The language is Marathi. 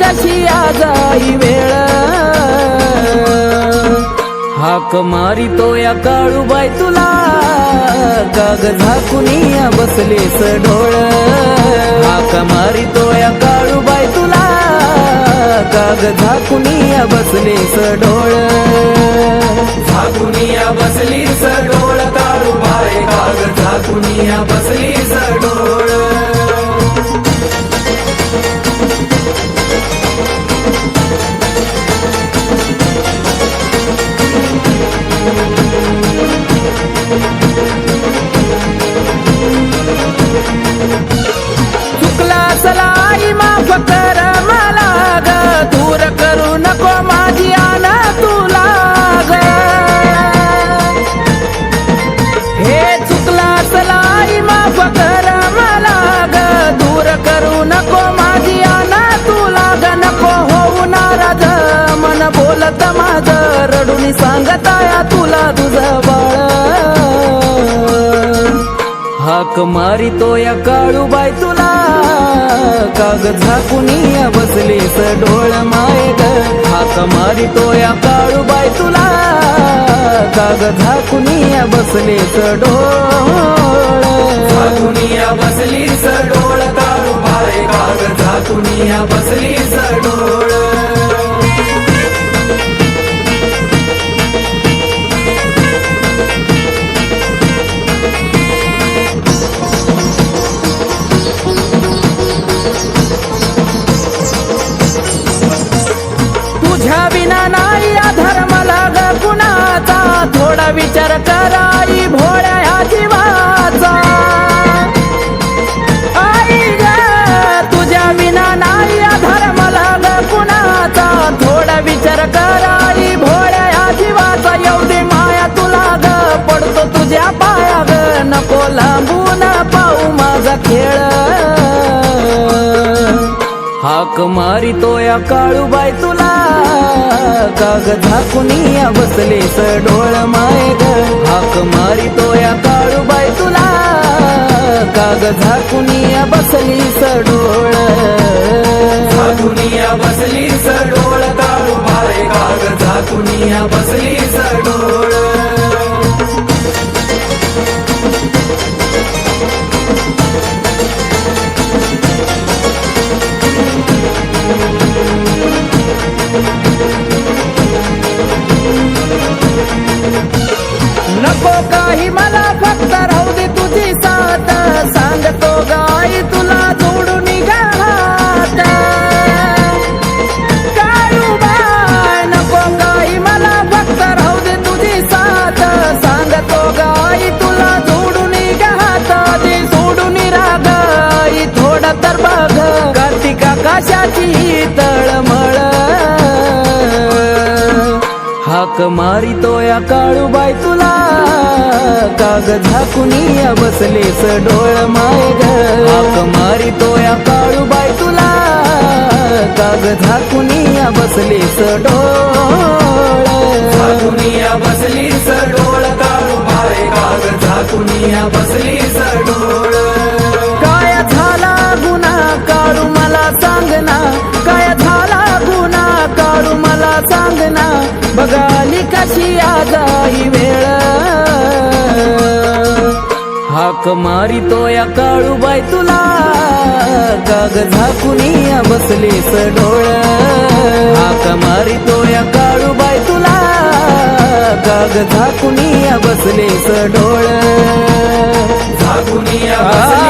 कशी आजाई वेळ. हाक मारितो या काळूबाई तुला. काग झाकुनी बसले डोळ हाक मारितो या काळूबाई तुला. काग झाकुनी बसले डोळ झाकुनिया बसली सडोळ काळूबाई काग झाकुनिया बसली सडोळ चुकला सलाई माफ कर मला ग. दूर करू नको माझी आना तुला ग. हे चुकला सलाई माफ कर मला ग. दूर करू नको माझी आना तुला ग. नको होऊ नाराज मन बोलत माझ. रडून सांगताया तुला तुझं हाक मारितो या काळूबाई तुला. काग झाकुनिया बसलेस डोळ माय ग हाक मारितो या काळूबाई तुला. काग झाकुनिया बसलेस डोळ. झाकुनिया बसली सडोळ काळू बाय काग झाकुनिया बसली सडोळ तुझ्या विना नाही धर्म लाग ग कुणाचा. थोडा विचार कराई भोळ्या ह्या जीवाचा. आई ग तुझ्या विना नाही धर्म लाग ग कुणाचा. थोडा विचार कराई भोळ्या ह्या जीवाचा. एवढी माया तुला ग पडतो तुझ्या पाया ग. नको लांबून पाहू माझा खेळ. हाक मारितो या काळूबाई तुला. काग झाकुनिया बसले सडोळ माय ग हाक मारितो या काळूबाई तुला. काग झाकुनिया बसली सडोळ झाकुनिया बसली सडोळ काळूबाई बाय काग झाकुनिया बसली सडोळ नको काही मला फक्त राहू दे तुझी साथ. सांगतो गाई तुला जोडून घात काळूबाई नको काही मला फक्त राहू दे तुझी साथ. सांगतो गाई तुला जोडून घात दे सोडून रागाई थोडा तर बघ. कार्तिका काशाची तळमळ हाक मारितो या काळूबाई तुला. काग झाकुनिया बसलेस डोळ माय ग. हाक मारितो या काळूबाई तुला. काग झाकुनिया बसलेस डोळ बघाली कशी वेळ? हाक मारितो या काळूबाई तुला. काग झाकुनी बसले सडोळ हाक मारितो या काळूबाई तुला. काग झाकुनी बसले झाकुनिया सडोळ झाकुनी बसले